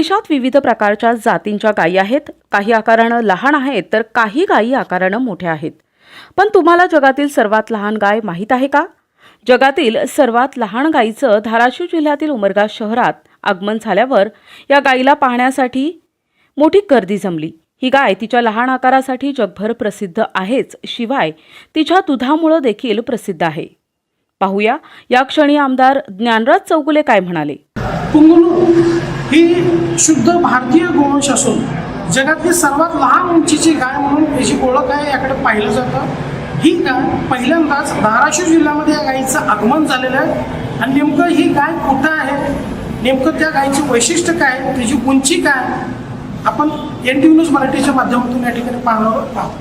देशात विविध प्रकारच्या जातींच्या गायी आहेत. काही आकारानं लहान आहेत तर काही गायी आकारानं मोठ्या आहेत. पण तुम्हाला जगातील सर्वात लहान गाय माहीत आहे का? जगातील सर्वात लहान गायीचं धाराशिव जिल्ह्यातील उमरगा शहरात आगमन झाल्यावर या गायीला पाहण्यासाठी मोठी गर्दी जमली. ही गाय तिच्या लहान आकारासाठी जगभर प्रसिद्ध आहेच शिवाय तिच्या दुधामुळं देखील प्रसिद्ध आहे. पाहूया या क्षणी आमदार ज्ञानराज चौगुले काय म्हणाले? ही शुद्ध भारतीय गोवंश असून जगातली सर्वात लहान उंचीची गाय म्हणून याची ओळख आहे याकडे पाहिलं जातं. ही गाय पहिल्यांदाच धाराशिव जिल्ह्यामध्ये या गायीचं आगमन झालेलं आहे. आणि नेमकं ही गाय कुठं आहे? नेमकं त्या गायीचं वैशिष्ट्य काय त्याची उंची काय आपण एन टी न्यूज मराठीच्या माध्यमातून या ठिकाणी पाहणार आहोत.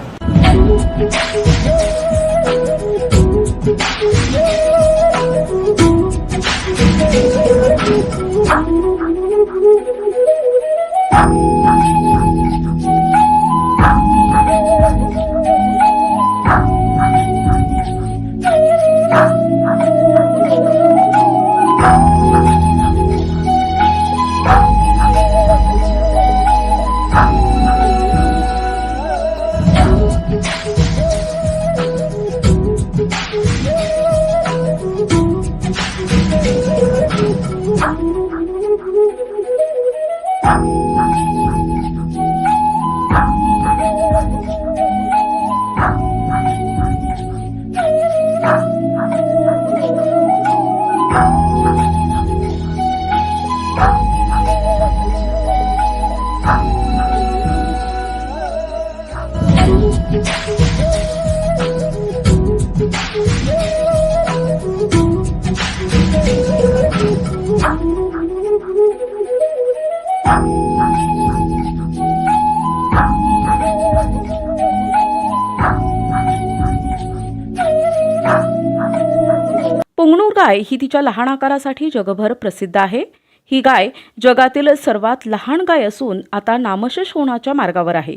पुंगणूर गाय ही तिच्या लहान आकारासाठी जगभर प्रसिद्ध आहे. ही गाय जगातील सर्वात लहान गाय असून आता नामशेष होण्याच्या मार्गावर आहे.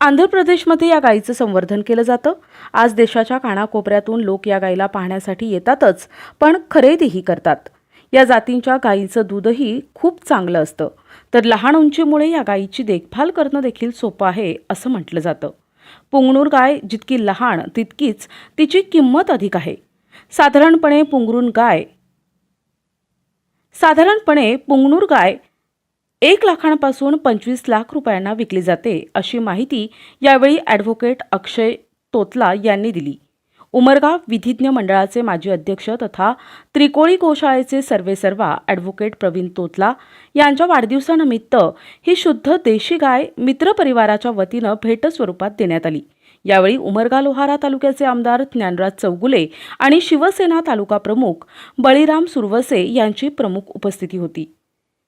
आंध्र प्रदेशमध्ये या गायीचं संवर्धन केलं जातं. आज देशाच्या कानाकोपऱ्यातून लोक या गायीला पाहण्यासाठी येतातच पण खरेदीही करतात. या जातींच्या गायीचं दूधही खूप चांगलं असतं. तर लहान उंचीमुळे या गायीची देखभाल करणं देखील सोपं आहे असं म्हटलं जातं. पुंगणूर गाय जितकी लहान तितकीच तिची किंमत अधिक आहे. साधारणपणे पुंगरून गाय. साधारणपणे पुंगणूर गाय एक लाखांपासून पंचवीस लाख रुपयांना विकली जाते अशी माहिती यावेळी ॲडव्होकेट अक्षय तोतला यांनी दिली. उमरगाव विधिज्ञ मंडळाचे माजी अध्यक्ष तथा त्रिकोळी गोशाळेचे सर्वेसर्वा ॲडव्होकेट प्रवीण तोतला यांच्या वाढदिवसानिमित्त ही शुद्ध देशी गाय मित्र परिवाराच्या वतीनं भेट स्वरूपात देण्यात आली. यावेळी उमरगा लोहारा तालुक्याचे आमदार ज्ञानराज चौगुले आणि शिवसेना तालुका प्रमुख बळीराम सुरवसे यांची प्रमुख उपस्थिती होती.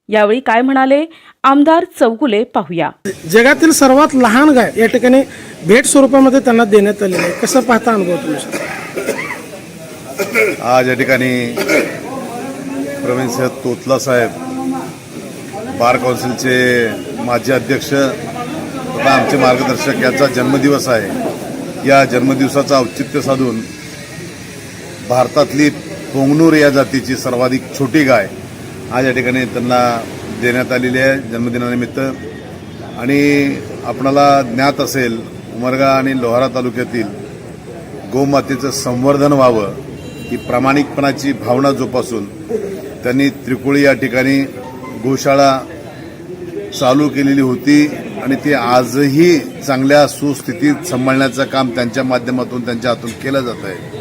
यावेळी काय म्हणाले? आमदार चौगुले पाहूया. जगातील सर्वात लहान गाय या ठिकाणी भेट स्वरूपामध्ये त्यांना देण्यात आलेली आहे. कसं पाहता अनुभव तुमचा आज या ठिकाणी प्रवीण सिंह तोतला साहेब बार काउन्सिलचे माजी अध्यक्ष तथा आमचे मार्गदर्शक यांचा जन्मदिवस आहे. या जन्मदिवसाचं औचित्य साधून भारतातली पोंगनूर या जातीची सर्वाधिक छोटी गाय आज या ठिकाणी त्यांना देण्यात आलेली आहे जन्मदिनानिमित्त. आणि आपणाला ज्ञात असेल उमरगा आणि लोहारा तालुक्यातील गोमातेचं संवर्धन व्हावं ही प्रामाणिकपणाची भावना जोपासून त्यांनी त्रिकोळी या ठिकाणी गोशाळा चालू केलेली होती. आणि ती आजही चांगल्या सुस्थितीत सांभाळण्याचं काम त्यांच्या माध्यमातून त्यांच्या हातून केलं जात आहे.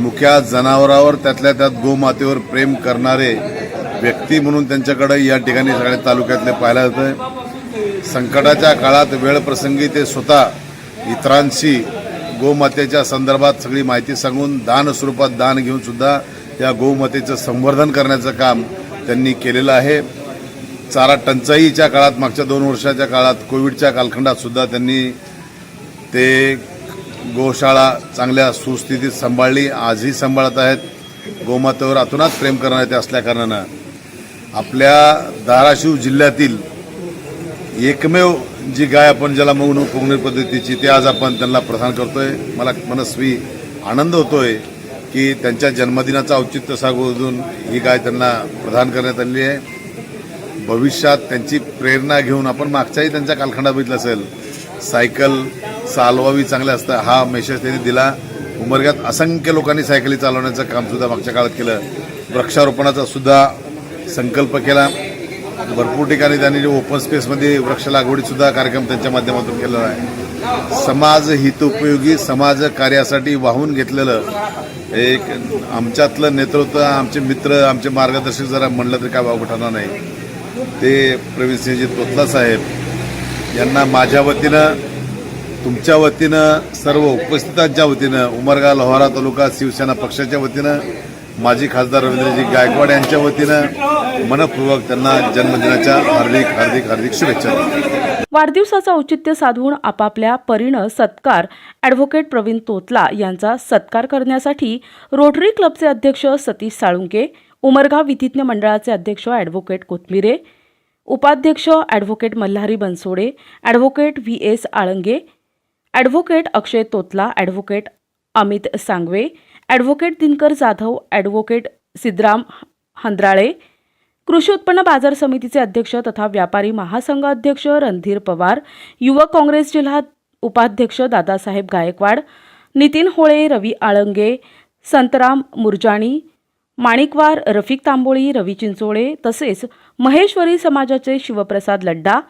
मुख्या जनावरावर त्यातल्या त्यात गोमातेवर प्रेम करणारे व्यक्ती म्हणून त्यांच्याकडे या ठिकाणी सगळ्या तालुक्यातले पाहायला जातं संकटाच्या काळात वेळ प्रसंगी ते स्वतः इतरांशी गोमातेच्या संदर्भात सगळी माहिती सांगून दान स्वरूपात दान घेऊन सुद्धा या गोमातेचं संवर्धन करण्याचं काम त्यांनी केलेलं आहे. चारा टंचाईच्या काळात मागच्या दोन वर्षाच्या काळात कोविडच्या कालखंडात सुद्धा त्यांनी ते गोशाळा चांगल्या सुस्थितीत सांभाळली. आजही सांभाळत आहेत. गोमातेवर अतुनात प्रेम करणारे ते असल्याकारणानं आपल्या धाराशिव जिल्ह्यातील एकमेव जी गाय आपण ज्याला म्हणू कोंगणी पद्धतीची ते आज आपण त्यांना प्रदान करतोय. मला मनस्वी आनंद होतोय की त्यांच्या जन्मदिनाचं औचित्य साधून ही गाय त्यांना प्रदान करण्यात आली आहे. भविष्यात त्यांची प्रेरणा घेऊन आपण मागच्याही त्यांच्या कालखंडात बघितलं असेल. सायकल चालवावी चांगल्या असतं हा मेसेज त्यांनी दिला. उमरग्यात असंख्य लोकांनी सायकली चालवण्याचं काम सुद्धा मागच्या काळात केलं. वृक्षारोपणाचा सुद्धा संकल्प केला. भरपूर ठिकाणी त्यांनी ओपन स्पेसमध्ये वृक्ष लागवडीसुद्धा कार्यक्रम त्यांच्या माध्यमातून केलेला आहे. समाज हितोपयोगी समाज कार्यासाठी वाहून घेतलेलं एक आमच्यातलं नेतृत्व आमचे मित्र आमचे मार्गदर्शक जरा म्हणलं तरी काय वाव नाही. ते प्रवीणसिंहजी तोतला साहेब यांना माझ्या वतीनं तुमच्या वतीनं सर्व उपस्थितांच्या वतीनं उमरगा लोहारा तालुका शिवसेना पक्षाच्या वतीनं माजी खासदार रवींद्रजी गायकवाड यांच्या वतीनं मनपूर्वक त्यांना जन्मदिनाच्या हार्दिक हार्दिक हार्दिक शुभेच्छा वाढदिवसाचं औचित्य साधून आपापल्या परीनं सत्कार ॲडव्होकेट प्रवीण तोतला यांचा सत्कार करण्यासाठी रोटरी क्लबचे अध्यक्ष सतीश साळुंके उमरगाव विधिज्ञ मंडळाचे अध्यक्ष ॲडव्होकेट कोथमिरे उपाध्यक्ष advocate Malhari Bansode advocate V S Alange advocate Akshay Totla advocate Amit Sangve advocate Dinkar Jadhav advocate Siddharam Handrale कृषी उत्पन्न बाजार समितीचे अध्यक्ष तथा व्यापारी महासंघ अध्यक्ष रणधीर पवार युवक काँग्रेस जिल्हा उपाध्यक्ष दादासाहेब गायकवाड नितीन होळे रवी आळंगे संतराम मुरजाणी माणिकवार रफिक तांबोळी रवी चिंचोळे तसेच महेश्वरी समाजाचे शिवप्रसाद लड्डा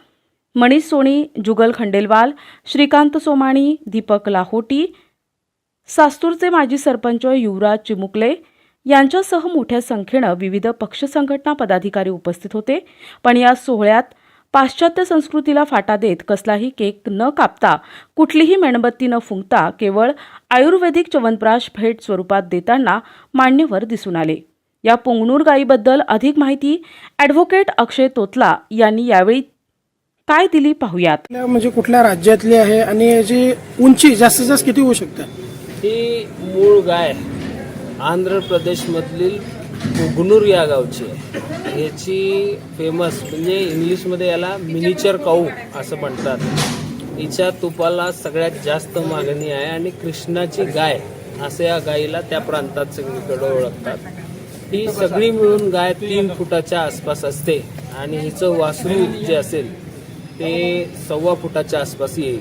मनीष सोनी जुगल खंडेलवाल श्रीकांत सोमाणी दीपक लाहोटी सास्तूरचे माजी सरपंच युवराज चिमुकले यांच्यासह मोठ्या संख्येनं विविध पक्ष संघटना पदाधिकारी उपस्थित होते. पण या सोहळ्यात पाश्चात्य संस्कृतीला फाटा देत कसलाही केक न कापता कुठलीही मेणबत्ती न फुंकता केवळ आयुर्वेदिक च्यवनप्राश भेट स्वरूपात देताना मान्यवर दिसून आले. या पुंगनूर गायीबद्दल अधिक माहिती ॲडव्होकेट अक्षय तोतला यांनी यावेळी काय दिली पाहुयात. म्हणजे कुठल्या राज्यातली आहे आणि याची उंची जास्तीत जास्त किती होऊ शकते? ही मूळ गाय आंध्र प्रदेशमधील पुगनूर या गावची आहे. याची फेमस म्हणजे इंग्लिशमध्ये याला मिनिचर काऊ असं म्हणतात. हिच्या तुपाला सगळ्यात जास्त मागणी आहे आणि कृष्णाची गाय असं या गायीला त्या प्रांतात सगळीकडे ओळखतात. ही सगळी मिळून गाय तीन फुटाच्या आसपास असते आणि हिचं वासरू जे असेल ते सव्वा फुटाच्या आसपास येईल.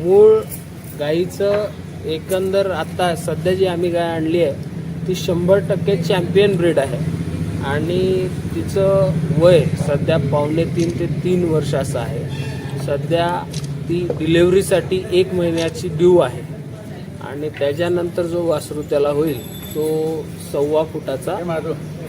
मूळ गाईचं एकंदर आत्ता सध्या जी आम्ही गाय आणली आहे ती शंभर टक्के चॅम्पियन ब्रीड आहे. आणि तिचं वय सध्या पावणे तीन ते तीन वर्ष असं आहे. सध्या ती डिलेवरीसाठी एक महिन्याची ड्यू आहे. आणि त्याच्यानंतर जो वासरू त्याला होईल तो सव्वा फुटाचा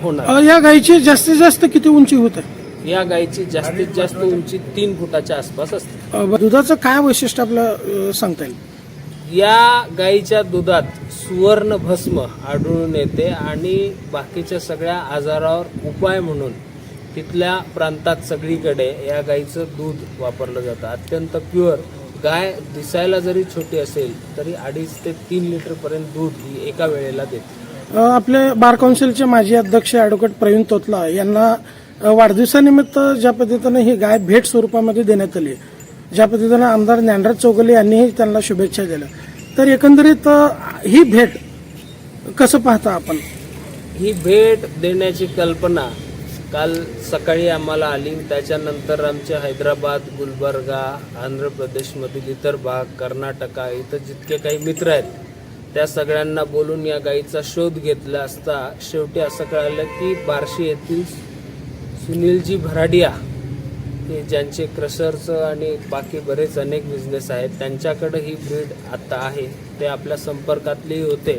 होणार. या गायीची जास्तीत जास्त किती उंची होते या गायीची जास्तीत जास्त उंची तीन फुटाच्या आसपास असते. दुधाचं काय वैशिष्ट्य आपलं सांगता येईल? या गायीच्या दुधात सुवर्ण भस्म आढळून येते आणि बाकीच्या सगळ्या आजारावर उपाय म्हणून तिथल्या प्रांतात सगळीकडे या गायीचं दूध वापरलं जातं. अत्यंत प्युअर गाय दिसायला जरी छोटी असेल तरी अडीच ते तीन लिटरपर्यंत दूध ही एका वेळेला देते. आपले बार काउन्सिलचे माजी अध्यक्ष ॲडव्होकेट प्रवीण तोतला यांना वाढदिवसानिमित्त ज्या पद्धतीनं ही गाय भेट स्वरूपामध्ये देण्यात आली ज्या पद्धतीनं आमदार ज्ञानराज चौगले यांनीही त्यांना शुभेच्छा दिल्या. तर एकंदरीत ही भेट कसं पाहता आपण? ही भेट देण्याची कल्पना काल सकाळी आम्हाला आली. त्याच्यानंतर आमच्या हैदराबाद गुलबर्गा आंध्र प्रदेशमधील इतर भाग कर्नाटका इथं जितके काही मित्र आहेत त्या सगळ्यांना बोलून या गाईचा शोध घेतला असता शेवटी असं कळालं की बार्शी येथील सुनीलजी भराडिया की ज्यांचे क्रशरचं आणि बाकी बरेच अनेक बिझनेस आहेत त्यांच्याकडे ही ब्रीड आत्ता आहे. ते आपल्या संपर्कातलेही होते.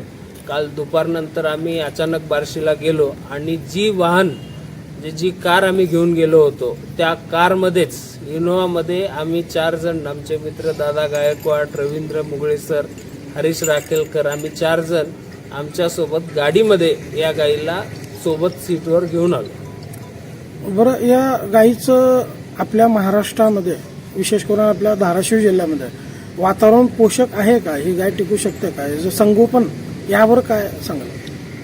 काल दुपारनंतर आम्ही अचानक बार्शीला गेलो आणि जी वाहन जे जी कार आम्ही घेऊन गेलो होतो त्या कारमध्येच इनोवामध्ये आम्ही चार जण आमचे मित्र दादा गायकवाड रवींद्र मुगळे सर हरीश राखेलकर आम्ही चार जण आमच्यासोबत गाडीमध्ये या गाईला सोबत सीटवर घेऊन आलो. बरं या गाईचं आपल्या महाराष्ट्रामध्ये विशेष करून आपल्या धाराशिव जिल्ह्यामध्ये वातावरण पोषक आहे का? ही गाय टिकू शकते का? याचं संगोपन यावर काय सांगाल?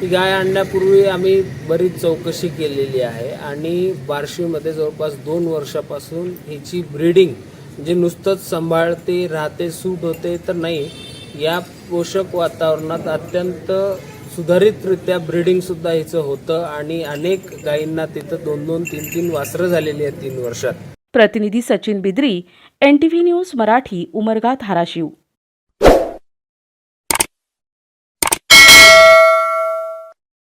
ही गाय आणण्यापूर्वी आम्ही बरीच चौकशी केलेली आहे आणि बार्शीमध्ये जवळपास दोन वर्षापासून हिची ब्रीडिंग म्हणजे नुसतंच सांभाळते राहते सूट होते तर नाही या पोषक वातावरणात अत्यंत सुधारितरित्या ब्रिडिंगसुद्धा हिचं होतं आणि अनेक गायींना तिथं दोन दोन तीन तीन वासरं झालेली आहेत तीन वर्षात. प्रतिनिधी Sachin Bidri N T V news Marathi Umarga Dharashiv.